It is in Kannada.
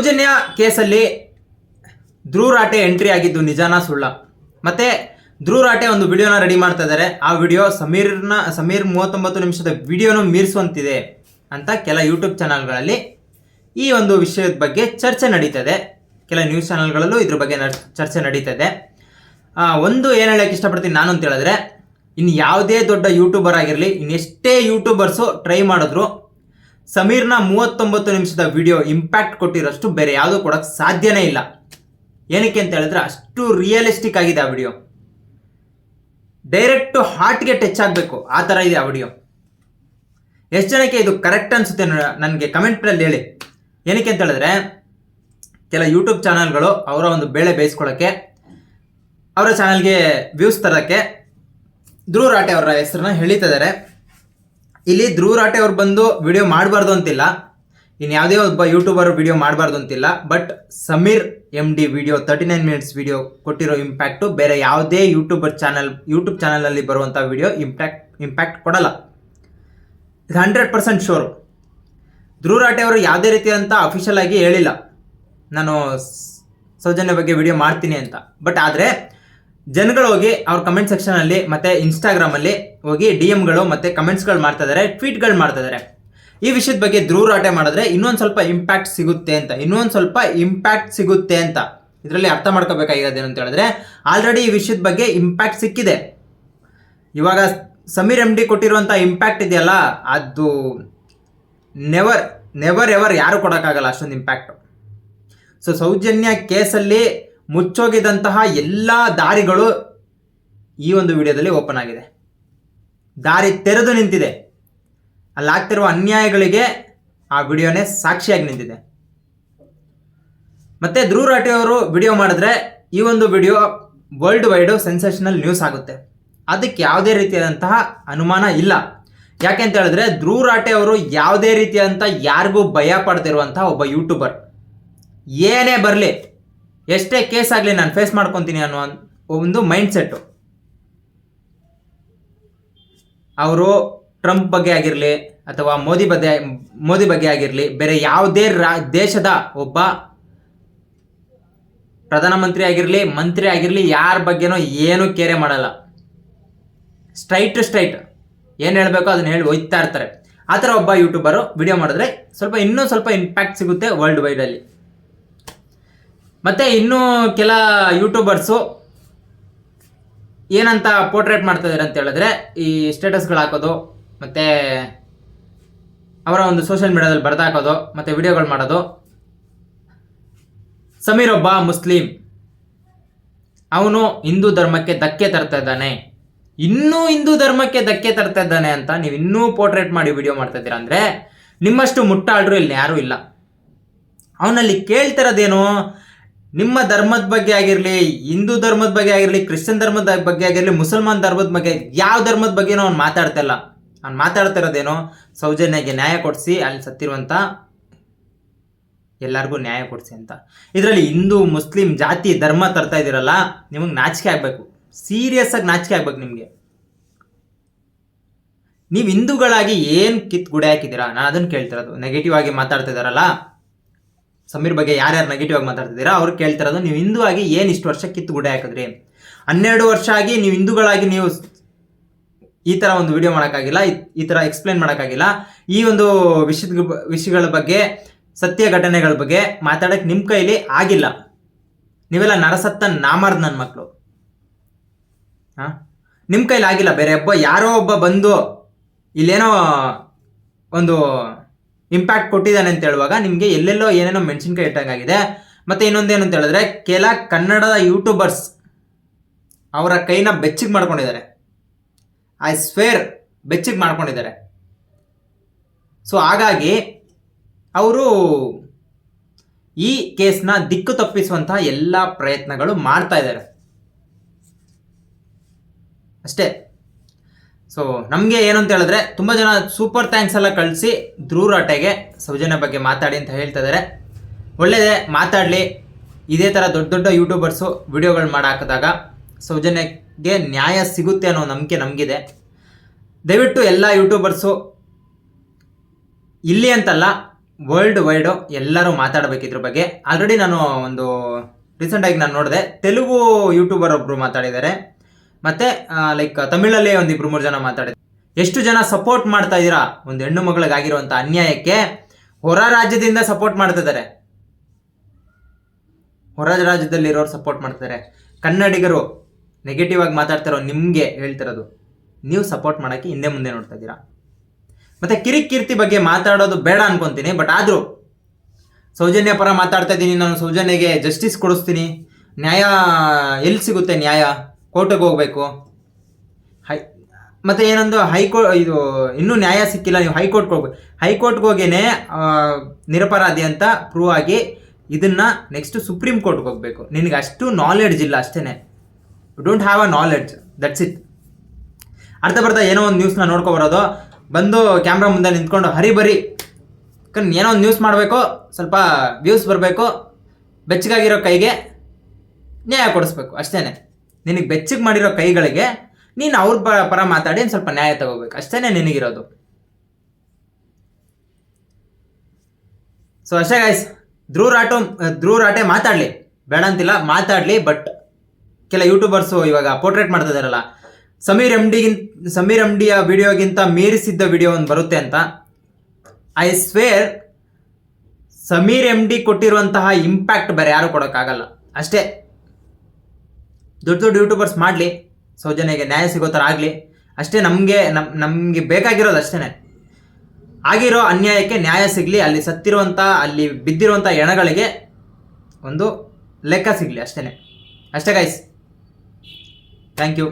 ಸೌಜನ್ಯ ಕೇಸಲ್ಲಿ ಧ್ರೂರಾಟೆ ರಾಟೆ ಎಂಟ್ರಿ ಆಗಿದ್ದು ನಿಜಾನ ಸುಳ್ಳ. ಮತ್ತೆ ಧ್ರೂರಾಟೆ ರಾಟೆ ಒಂದು ವಿಡಿಯೋನ ರೆಡಿ ಮಾಡ್ತಾ ಇದ್ದಾರೆ. ಆ ವಿಡಿಯೋ ಸಮೀರ್ನ, ಸಮೀರ್ ಮೂವತ್ತೊಂಬತ್ತು ನಿಮಿಷದ ವಿಡಿಯೋನ ಮೀರಿಸುವಂತಿದೆ ಅಂತ ಕೆಲ ಯೂಟ್ಯೂಬ್ ಚಾನಲ್ಗಳಲ್ಲಿ ಈ ಒಂದು ವಿಷಯದ ಬಗ್ಗೆ ಚರ್ಚೆ ನಡೀತದೆ. ಕೆಲ ನ್ಯೂಸ್ ಚಾನಲ್ಗಳಲ್ಲೂ ಇದ್ರ ಬಗ್ಗೆ ಚರ್ಚೆ ನಡೀತದೆ. ಒಂದು ಏನು ಹೇಳಕ್ಕೆ ಇಷ್ಟಪಡ್ತೀನಿ ನಾನು ಅಂತ ಹೇಳಿದ್ರೆ ಇನ್ನು ಯಾವುದೇ ದೊಡ್ಡ ಯೂಟ್ಯೂಬರ್ ಆಗಿರಲಿ ಇನ್ನೆಷ್ಟೇ ಯೂಟ್ಯೂಬರ್ಸು ಟ್ರೈ ಮಾಡಿದ್ರು ಸಮೀರ್ನ ಮೂವತ್ತೊಂಬತ್ತು ನಿಮಿಷದ ವಿಡಿಯೋ ಇಂಪ್ಯಾಕ್ಟ್ ಕೊಟ್ಟಿರೋಷ್ಟು ಬೇರೆ ಯಾವುದೂ ಕೊಡೋಕ್ಕೆ ಸಾಧ್ಯನೇ ಇಲ್ಲ. ಏನಕ್ಕೆ ಅಂತ ಹೇಳಿದ್ರೆ ಅಷ್ಟು ರಿಯಲಿಸ್ಟಿಕ್ ಆಗಿದೆ ಆ ವಿಡಿಯೋ ಡೈರೆಕ್ಟ್ ಹಾರ್ಟ್ಗೆ ಟಚ್ ಆಗಬೇಕು ಆ ಥರ ಇದೆ ಆ ವಿಡಿಯೋ ಎಷ್ಟು ಜನಕ್ಕೆ ಇದು ಕರೆಕ್ಟ್ ಅನಿಸುತ್ತೆ ನನಗೆ ಕಮೆಂಟ್ನಲ್ಲಿ ಹೇಳಿ. ಏನಕ್ಕೆ ಅಂತ ಹೇಳಿದ್ರೆ, ಕೆಲ ಯೂಟ್ಯೂಬ್ ಚಾನಲ್ಗಳು ಅವರ ಒಂದು ಬೇಳೆ ಬೇಯಿಸ್ಕೊಳ್ಳೋಕ್ಕೆ ಅವರ ಚಾನಲ್ಗೆ ವ್ಯೂಸ್ ತರೋಕ್ಕೆ ಧ್ರುವ ರಾಟೆ ಅವರ ಹೆಸರನ್ನ ಹೇಳಿತಿದ್ದಾರೆ ಇಲ್ಲಿ ಧ್ರುವ ರಾಟೆ ಅವ್ರು ಬಂದು ವಿಡಿಯೋ ಮಾಡಬಾರ್ದು ಅಂತಿಲ್ಲ. ಇನ್ನು ಯಾವುದೇ ಒಬ್ಬ ಯೂಟ್ಯೂಬರ್ ವಿಡಿಯೋ ಮಾಡಬಾರ್ದು ಅಂತಿಲ್ಲ. But Sameer M D video thirty nine minutes video ಕೊಟ್ಟಿರೋ ಇಂಪ್ಯಾಕ್ಟು ಬೇರೆ ಯಾವುದೇ ಯೂಟ್ಯೂಬರ್ ಚಾನಲ್ ಯೂಟ್ಯೂಬ್ ಚಾನಲಲ್ಲಿ ಬರುವಂಥ ವಿಡಿಯೋ ಇಂಪ್ಯಾಕ್ಟ್ ಇಂಪ್ಯಾಕ್ಟ್ ಕೊಡಲ್ಲ. ಇದು ಹಂಡ್ರೆಡ್ ಪರ್ಸೆಂಟ್ ಶೋರು ಧ್ರುವ ರಾಟೆ ಅವರು ಯಾವುದೇ ರೀತಿಯಾದಂಥ ಅಫಿಷಿಯಲ್ ಆಗಿ ಹೇಳಿಲ್ಲ. ನಾನು ಸೌಜನ್ಯ ಬಗ್ಗೆ ವಿಡಿಯೋ ಮಾಡ್ತೀನಿ ಅಂತ. ಬಟ್ ಆದರೆ ಜನಗಳು ಹೋಗಿ ಅವ್ರ ಕಮೆಂಟ್ ಮತ್ತೆ Instagram ಅಲ್ಲಿ ಹೋಗಿ ಡಿ ಎಮ್ಗಳು ಮತ್ತು ಕಮೆಂಟ್ಸ್ಗಳು ಮಾಡ್ತಾ ಇದ್ದಾರೆ ಟ್ವೀಟ್ಗಳು ಮಾಡ್ತಾ ಇದ್ದಾರೆ ಈ ವಿಷಯದ ಬಗ್ಗೆ ಧ್ರುವರಾಟೆ ಮಾಡಿದ್ರೆ ಇನ್ನೊಂದು ಸ್ವಲ್ಪ ಇಂಪ್ಯಾಕ್ಟ್ ಸಿಗುತ್ತೆ ಅಂತ, ಇನ್ನೊಂದು ಸ್ವಲ್ಪ ಇಂಪ್ಯಾಕ್ಟ್ ಸಿಗುತ್ತೆ ಅಂತ. ಇದರಲ್ಲಿ ಅರ್ಥ ಮಾಡ್ಕೋಬೇಕಾಗಿರೋದೇನು ಅಂತ ಹೇಳಿದ್ರೆ ಆಲ್ರೆಡಿ ಈ ವಿಷಯದ ಬಗ್ಗೆ ಇಂಪ್ಯಾಕ್ಟ್ ಸಿಕ್ಕಿದೆ. ಇವಾಗ ಸಮೀರ್ ಎಂ ಡಿ ಕೊಟ್ಟಿರುವಂಥ ಇಂಪ್ಯಾಕ್ಟ್ ಇದೆಯಲ್ಲ, ಅದು ನೆವರ್ ನೆವರ್ ಎವರ್ ಯಾರು ಕೊಡೋಕ್ಕಾಗಲ್ಲ ಅಷ್ಟೊಂದು ಇಂಪ್ಯಾಕ್ಟು ಸೊ ಸೌಜನ್ಯ ಕೇಸಲ್ಲಿ ಮುಚ್ಚೋಗಿದಂತಹ ಎಲ್ಲ ದಾರಿಗಳು ಈ ಒಂದು ವಿಡಿಯೋದಲ್ಲಿ ಓಪನ್ ಆಗಿದೆ. ದಾರಿ ತೆರೆದು ನಿಂತಿದೆ. ಅಲ್ಲಿ ಆಗ್ತಿರುವ ಅನ್ಯಾಯಗಳಿಗೆ ಆ ವಿಡಿಯೋನೇ ಸಾಕ್ಷಿಯಾಗಿ ನಿಂತಿದೆ. ಮತ್ತೆ ಧ್ರುವ ರಾಠಿ ಅವರು ವಿಡಿಯೋ ಮಾಡಿದ್ರೆ ಈ ಒಂದು video world wide sensational news ಆಗುತ್ತೆ. ಅದಕ್ಕೆ ಯಾವುದೇ ರೀತಿಯಾದಂತಹ ಅನುಮಾನ ಇಲ್ಲ. ಯಾಕೆ ಅಂತ ಹೇಳಿದ್ರೆ ಧ್ರುವ ರಾಟೆ ಅವರು ಯಾವುದೇ ರೀತಿಯಾದಂಥ ಯಾರಿಗೂ ಭಯ ಪಡ್ತಿರುವಂತಹ ಒಬ್ಬ ಯೂಟ್ಯೂಬರ್ ಏನೇ ಬರಲಿ ಎಷ್ಟೇ ಕೇಸ್ ಆಗಲಿ ನಾನು ಫೇಸ್ ಮಾಡ್ಕೊತೀನಿ ಅನ್ನೋ ಒಂದು ಮೈಂಡ್ ಸೆಟ್ಟು ಅವರು ಟ್ರಂಪ್ ಬಗ್ಗೆ ಆಗಿರಲಿ ಅಥವಾ ಮೋದಿ ಬಗ್ಗೆ ಮೋದಿ ಬಗ್ಗೆ ಆಗಿರಲಿ, ಬೇರೆ ಯಾವುದೇ ರಾ ದೇಶದ ಒಬ್ಬ ಪ್ರಧಾನಮಂತ್ರಿ ಆಗಿರಲಿ, ಮಂತ್ರಿ ಆಗಿರಲಿ, ಯಾರ ಬಗ್ಗೆನೂ ಏನೂ ಕೇರೆ ಮಾಡಲ್ಲ. ಸ್ಟ್ರೈಟ್ ಟು ಸ್ಟ್ರೈಟ್ ಏನು ಹೇಳಬೇಕೋ ಅದನ್ನ ಹೇಳಿ ಒಯ್ತಾ ಇರ್ತಾರೆ. ಆ ಥರ ಒಬ್ಬ ಯೂಟ್ಯೂಬರು ವಿಡಿಯೋ ಮಾಡಿದ್ರೆ ಸ್ವಲ್ಪ ಇನ್ನೂ ಸ್ವಲ್ಪ ಇಂಪ್ಯಾಕ್ಟ್ ಸಿಗುತ್ತೆ ವರ್ಲ್ಡ್ ವೈಡಲ್ಲಿ ಮತ್ತು ಇನ್ನೂ ಕೆಲ ಯೂಟ್ಯೂಬರ್ಸು ಏನಂತ ಪೋರ್ಟ್ರೇಟ್ ಮಾಡ್ತಾ ಇದ್ದಾರೆ ಅಂತ ಹೇಳಿದ್ರೆ, ಈ ಸ್ಟೇಟಸ್ಗಳು ಹಾಕೋದು, ಮತ್ತು ಅವರ ಒಂದು ಸೋಷಿಯಲ್ ಮೀಡಿಯಾದಲ್ಲಿ ಬರೆದಾಕೋದು ಮತ್ತು ವಿಡಿಯೋಗಳು ಮಾಡೋದು. ಸಮೀರ್ ಒಬ್ಬ ಮುಸ್ಲಿಂ. ಅವನು ಹಿಂದೂ ಧರ್ಮಕ್ಕೆ ಧಕ್ಕೆ ತರ್ತಾ ಇದ್ದಾನೆ. ಇನ್ನೂ ಹಿಂದೂ ಧರ್ಮಕ್ಕೆ ಧಕ್ಕೆ ತರ್ತಾ ಇದ್ದಾನೆ ಅಂತ ನೀವು ಇನ್ನೂ ಪೋರ್ಟ್ರೇಟ್ ಮಾಡಿ ವಿಡಿಯೋ ಮಾಡ್ತಾ ಇದ್ದೀರಾ ಅಂದರೆ, ನಿಮ್ಮಷ್ಟು ಮುಟ್ಟಾಳ್ರು ಇಲ್ಲಿ ಯಾರೂ ಇಲ್ಲ. ಅವನಲ್ಲಿ ಕೇಳ್ತಿರೋದೇನು ನಿಮ್ಮ ಧರ್ಮದ ಬಗ್ಗೆ ಆಗಿರಲಿ, ಹಿಂದೂ ಧರ್ಮದ ಬಗ್ಗೆ ಆಗಿರಲಿ, ಕ್ರಿಶ್ಚಿಯನ್ ಧರ್ಮದ ಬಗ್ಗೆ ಆಗಿರಲಿ, ಮುಸಲ್ಮಾನ್ ಧರ್ಮದ ಬಗ್ಗೆ, ಯಾವ ಧರ್ಮದ ಬಗ್ಗೆನೂ ಅವ್ನು ಮಾತಾಡ್ತಾ ಇಲ್ಲ. ಅವ್ನು ಮಾತಾಡ್ತಿರೋದೇನೋ ಸೌಜನ್ಯಗೆ ನ್ಯಾಯ ಕೊಡಿಸಿ, ಅಲ್ಲಿ ಸತ್ತಿರುವಂಥ ಎಲ್ಲರಿಗೂ ನ್ಯಾಯ ಕೊಡಿಸಿ ಅಂತ. ಇದರಲ್ಲಿ ಹಿಂದೂ, ಮುಸ್ಲಿಂ ಜಾತಿ, ಧರ್ಮ ತರ್ತಾ ಇದ್ದೀರಲ್ಲ, ನಿಮಗೆ ನಾಚಿಕೆ ಆಗಬೇಕು. ಸೀರಿಯಸ್ ಆಗಿ ನಾಚಿಕೆ ಆಗ್ಬೇಕು ನಿಮಗೆ. ನೀವು ಹಿಂದೂಗಳಾಗಿ ಏನು ಕಿತ್ ಗುಡಿ ಹಾಕಿದ್ದೀರಾ? ನಾನು ಅದನ್ನು ಕೇಳ್ತಿರೋದು ನೆಗೆಟಿವ್ ಆಗಿ ಮಾತಾಡ್ತಾ ಇದ್ದಾರಲ್ಲ? ಸಮೀರ್ ಬಗ್ಗೆ ಯಾರ್ಯಾರು ನೆಗೆಟಿವ್ ಆಗಿ ಮಾತಾಡ್ತಿದ್ದೀರಾ, ಅವ್ರು ಕೇಳ್ತಿರೋದು ನೀವು ಹಿಂದೂ ಆಗಿ ಏನು ಇಷ್ಟು ವರ್ಷ ಕಿತ್ತು ಗುಡ ಹಾಕಿದ್ರಿ? ಹನ್ನೆರಡು ವರ್ಷ ಆಗಿ ನೀವು ಹಿಂದೂಗಳಾಗಿ ನೀವು ಈ ಥರ ಒಂದು ವಿಡಿಯೋ ಮಾಡೋಕ್ಕಾಗಿಲ್ಲ, ಈ- ಥರ ಎಕ್ಸ್ಪ್ಲೇನ್ ಮಾಡೋಕ್ಕಾಗಿಲ್ಲ. ಈ ಒಂದು ವಿಷಯದ ವಿಷಯಗಳ ಬಗ್ಗೆ, ಸತ್ಯ ಘಟನೆಗಳ ಬಗ್ಗೆ ಮಾತಾಡೋಕ್ಕೆ ನಿಮ್ಮ ಕೈಲಿ ಆಗಿಲ್ಲ. ನೀವೆಲ್ಲ ನರಸತ್ತ ನಾಮಾರ್ದ ನನ್ನ ಮಕ್ಕಳು ಹಾಂ? ನಿಮ್ಮ ಕೈಲಿ ಆಗಿಲ್ಲ ಬೇರೆ, ಒಬ್ಬ ಯಾರೋ ಒಬ್ಬ ಬಂದು ಇಲ್ಲೇನೋ ಒಂದು ಇಂಪ್ಯಾಕ್ಟ್ ಕೊಟ್ಟಿದ್ದಾನೆ ಅಂತ ಹೇಳುವಾಗ ನಿಮಗೆ ಎಲ್ಲೆಲ್ಲೋ ಏನೇನೋ ಮೆಣಸಿನ್ಕಾಯಿ ಇಟ್ಟಂಗಾಗಿದೆ ಮತ್ತು ಇನ್ನೊಂದೇನು ಅಂತ ಹೇಳಿದ್ರೆ, ಕೆಲ ಕನ್ನಡದ ಯೂಟ್ಯೂಬರ್ಸ್ ಅವರ ಕೈನ ಬೆಚ್ಚಿಗೆ ಮಾಡ್ಕೊಂಡಿದ್ದಾರೆ. ಐ ಸ್ವೇರ್ ಬೆಚ್ಚಿಗೆ ಮಾಡ್ಕೊಂಡಿದ್ದಾರೆ. ಸೊ ಹಾಗಾಗಿ ಅವರು ಈ ಕೇಸ್ನ ದಿಕ್ಕು ತಪ್ಪಿಸುವಂತಹ ಎಲ್ಲ ಪ್ರಯತ್ನಗಳು ಮಾಡ್ತಾ ಇದ್ದಾರೆ. ಅಷ್ಟೇ. ಸೊ ನಮಗೆ ಏನು ಅಂತ ಹೇಳಿದ್ರೆ, ತುಂಬ ಜನ ಸೂಪರ್ ಥ್ಯಾಂಕ್ಸ್ ಎಲ್ಲ ಕಳಿಸಿ ಧ್ರೂರಾಟೆಗೆ ರಾಟೆಗೆ ಸೌಜನ್ಯ ಬಗ್ಗೆ ಮಾತಾಡಿ ಅಂತ ಹೇಳ್ತಾ ಇದ್ದಾರೆ ಒಳ್ಳೆಯದೇ ಮಾತಾಡಲಿ. ಇದೇ ಥರ ದೊಡ್ಡ ದೊಡ್ಡ ಯೂಟ್ಯೂಬರ್ಸು ವಿಡಿಯೋಗಳು ಮಾಡಾಕಿದಾಗ ಸೌಜನ್ಯಕ್ಕೆ ನ್ಯಾಯ ಸಿಗುತ್ತೆ ಅನ್ನೋ ನಂಬಿಕೆ ನಮಗಿದೆ. ದಯವಿಟ್ಟು ಎಲ್ಲ ಯೂಟ್ಯೂಬರ್ಸು ಇಲ್ಲಿ ಅಂತಲ್ಲ ವರ್ಲ್ಡ್ ವೈಡು ಎಲ್ಲರೂ ಮಾತಾಡಬೇಕು ಇದ್ರ ಬಗ್ಗೆ. ಆಲ್ರೆಡಿ ನಾನು ಒಂದು ರೀಸೆಂಟಾಗಿ ನಾನು ನೋಡಿದೆ, ತೆಲುಗು ಯೂಟ್ಯೂಬರ್ ಒಬ್ಬರು ಮಾತಾಡಿದ್ದಾರೆ. ಮತ್ತು ಲೈಕ್ ತಮಿಳಲ್ಲೇ ಒಂದು ಇಬ್ರು ಮೂರು ಜನ ಮಾತಾಡಿದ್ರು. ಎಷ್ಟು ಜನ ಸಪೋರ್ಟ್ ಮಾಡ್ತಾ ಇದ್ದೀರಾ? ಒಂದು ಹೆಣ್ಣು ಮಗಳಿಗಾಗಿರುವಂಥ ಅನ್ಯಾಯಕ್ಕೆ ಹೊರ ರಾಜ್ಯದಿಂದ ಸಪೋರ್ಟ್ ಮಾಡ್ತಿದ್ದಾರೆ ಹೊರ ರಾಜ್ಯದಲ್ಲಿರೋರು ಸಪೋರ್ಟ್ ಮಾಡ್ತಾರೆ ಕನ್ನಡಿಗರು ನೆಗೆಟಿವ್ ಆಗಿ ಮಾತಾಡ್ತಾರೋ ನಿಮಗೆ ಹೇಳ್ತಿರೋದು ನೀವು ಸಪೋರ್ಟ್ ಮಾಡೋಕ್ಕೆ ಹಿಂದೆ ಮುಂದೆ ನೋಡ್ತಾ ಇದ್ದೀರಾ? ಮತ್ತೆ ಕಿರಿಕೀರ್ತಿ ಬಗ್ಗೆ ಮಾತಾಡೋದು ಬೇಡ ಅನ್ಕೊಂತೀನಿ ಬಟ್ ಆದರೂ ಸೌಜನ್ಯ ಪರ ಮಾತಾಡ್ತಾ ಇದ್ದೀನಿ. ನಾನು ಸೌಜನ್ಯಗೆ ಜಸ್ಟಿಸ್ ಕೊಡಿಸ್ತೀನಿ. ನ್ಯಾಯ, ಎಲ್ಲಿ ಸಿಗುತ್ತೆ ನ್ಯಾಯ? ಕೋರ್ಟಿಗೆ ಹೋಗ್ಬೇಕು. ಹೈ, ಮತ್ತೆ ಏನೊಂದು ಹೈಕೋರ್ಟ್ ಇದು, ಇನ್ನೂ ನ್ಯಾಯ ಸಿಕ್ಕಿಲ್ಲ, ನೀವು ಹೈಕೋರ್ಟ್ಗೆ ಹೋಗ್ಬೇಕು. ಹೈಕೋರ್ಟ್ಗೆ ಹೋಗೇನೆ ನಿರಪರಾಧಿ ಅಂತ ಪ್ರೂವ್ ಆಗಿ ಇದನ್ನ ನೆಕ್ಸ್ಟ್ ಸುಪ್ರೀಂ ಕೋರ್ಟ್ಗೆ ಹೋಗ್ಬೇಕು. ನಿನಗೆ ಅಷ್ಟು ನಾಲೆಡ್ಜ್ ಇಲ್ಲ ಅಷ್ಟೇ don't have a knowledge that's it ಅರ್ಧ ಬರ್ತಾ, ಏನೋ ಒಂದು ನ್ಯೂಸ್ನ ನೋಡ್ಕೊ ಬರೋದು. ಬಂದು ಕ್ಯಾಮ್ರಾ ಮುಂದೆ ನಿಂತ್ಕೊಂಡು ಹರಿ ಬರಿ ಯಾಕಂದ್ರೆ ಏನೋ ಒಂದು ನ್ಯೂಸ್ ಮಾಡಬೇಕು, ಸ್ವಲ್ಪ ವ್ಯೂಸ್ ಬರಬೇಕು. ಬೆಚ್ಚಗಾಗಿರೋ ಕೈಗೆ ನ್ಯಾಯ ಕೊಡಿಸ್ಬೇಕು ಅಷ್ಟೇ ನಿನಗೆ ಬೆಚ್ಚಗೆ ಮಾಡಿರೋ ಕೈಗಳಿಗೆ ನೀನು ಅವ್ರ ಪರ ಪರ ಮಾತಾಡಿ ಸ್ವಲ್ಪ ನ್ಯಾಯ ತಗೋಬೇಕು. ಅಷ್ಟೇ ನಿನಗಿರೋದು. ಸೊ ಅಷ್ಟೇ ಗಾಯ್ಸ್ ಧ್ರುವ್ ರಾಟೋ ಧ್ರುವ್ ರಾಟೆ ಮಾತಾಡಲಿ. ಬೇಡ ಅಂತಿಲ್ಲ, ಮಾತಾಡಲಿ ಬಟ್ ಕೆಲ ಯೂಟ್ಯೂಬರ್ಸು ಇವಾಗ ಪೋರ್ಟ್ರೇಟ್ ಮಾಡ್ತಾ ಇದಾರಲ್ಲ. ಸಮೀರ್ ಎಂ ಡಿಗಿಂತ ಸಮೀರ್ ಎಂ ಡಿಯ ವಿಡಿಯೋಗಿಂತ ಮೀರಿಸಿದ್ದ ವಿಡಿಯೋ ಒಂದು ಬರುತ್ತೆ ಅಂತ. I swear Sameer M D ಕೊಟ್ಟಿರುವಂತಹ ಇಂಪ್ಯಾಕ್ಟ್ ಬೇರೆ ಯಾರು ಕೊಡೋಕ್ಕಾಗಲ್ಲ. ಅಷ್ಟೇ. ದೊಡ್ಡ ದೊಡ್ಡ ಯೂಟ್ಯೂಬರ್ಸ್ ಮಾಡಲಿ, ಸೌಜನ್ಯಗೆ ನ್ಯಾಯ ಸಿಗೋ ಥರ ಆಗಲಿ. ಅಷ್ಟೇ ನಮಗೆ, ನಮ್, ನಮಗೆ ಬೇಕಾಗಿರೋದು ಅಷ್ಟೇ ಆಗಿರೋ ಅನ್ಯಾಯಕ್ಕೆ ನ್ಯಾಯ ಸಿಗಲಿ, ಅಲ್ಲಿ ಸತ್ತಿರುವಂಥ ಅಲ್ಲಿ ಬಿದ್ದಿರುವಂಥ ಎಣಗಳಿಗೆ ಒಂದು ಲೆಕ್ಕ ಸಿಗಲಿ ಅಷ್ಟೇ ಅಷ್ಟೇ ಗೈಸ್ ಥ್ಯಾಂಕ್ ಯು